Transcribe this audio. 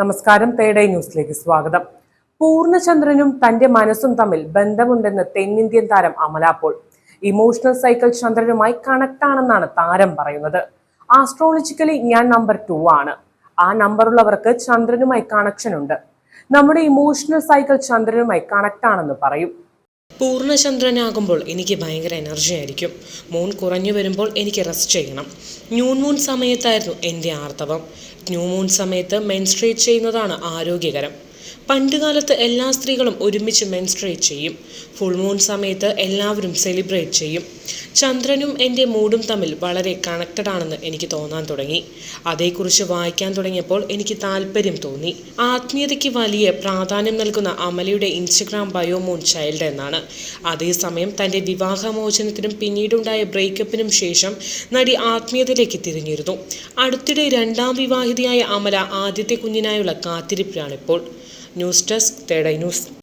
നമസ്കാരം തേടൈ ന്യൂസിലേക്ക് സ്വാഗതം. പൂർണചന്ദ്രനും തന്റെ മനസ്സും തമ്മിൽ ബന്ധമുണ്ടെന്ന് തെന്നിന്ത്യൻ താരം അമല പോൾ ഇമോഷണൽ സൈക്കിൾ ചന്ദ്രനുമായി കണക്ട് ആണെന്നാണ് താരം പറയുന്നത്. ആസ്ട്രോളജിക്കലി ഞാൻ നമ്പർ ടു ആണ്. ആ നമ്പറുള്ളവർക്ക് ചന്ദ്രനുമായി കണക്ഷൻ ഉണ്ട്. നമ്മുടെ ഇമോഷണൽ സൈക്കിൾ ചന്ദ്രനുമായി കണക്ട് ആണെന്ന് പറയും. പൂർണചന്ദ്രനാകുമ്പോൾ എനിക്ക് ഭയങ്കര എനർജി ആയിരിക്കും. മൂൺ കുറഞ്ഞു വരുമ്പോൾ എനിക്ക് റെസ്റ്റ് ചെയ്യണം. ന്യൂൺ മൂൺ സമയത്തായിരുന്നു എന്റെ ആർത്തവം. ന്യൂ മൂൺ സമയത്ത് മെൻസ്ട്രേറ്റ് ചെയ്യുന്നതാണ് ആരോഗ്യകരം. പണ്ടുകാലത്ത് എല്ലാ സ്ത്രീകളും ഒരുമിച്ച് മെൻസ്ട്രേറ്റ് ചെയ്യും. ഫുൾ മൂൺ സമയത്ത് എല്ലാവരും സെലിബ്രേറ്റ് ചെയ്യും. ചന്ദ്രനും എന്റെ മൂഡും തമ്മിൽ വളരെ കണക്റ്റഡ് ആണെന്ന് എനിക്ക് തോന്നാൻ തുടങ്ങി. അതേക്കുറിച്ച് വായിക്കാൻ തുടങ്ങിയപ്പോൾ എനിക്ക് താല്പര്യം തോന്നി. ആത്മീയതയ്ക്ക് വലിയ പ്രാധാന്യം നൽകുന്ന അമലയുടെ ഇൻസ്റ്റഗ്രാം ബയോ മൂൺ ചൈൽഡ് എന്നാണ്. അതേസമയം തന്റെ വിവാഹമോചനത്തിനും പിന്നീടുണ്ടായ ബ്രേക്കപ്പിനും ശേഷം നടി ആത്മീയതയിലേക്ക് തിരിഞ്ഞിരുന്നു. അടുത്തിടെ രണ്ടാം വിവാഹിതയായ അമല ആദ്യത്തെ കുഞ്ഞിനായുള്ള കാത്തിരിപ്പിലാണിപ്പോൾ. ന്യൂസ് ഡെസ്ക് തേടൈ ന്യൂസ്.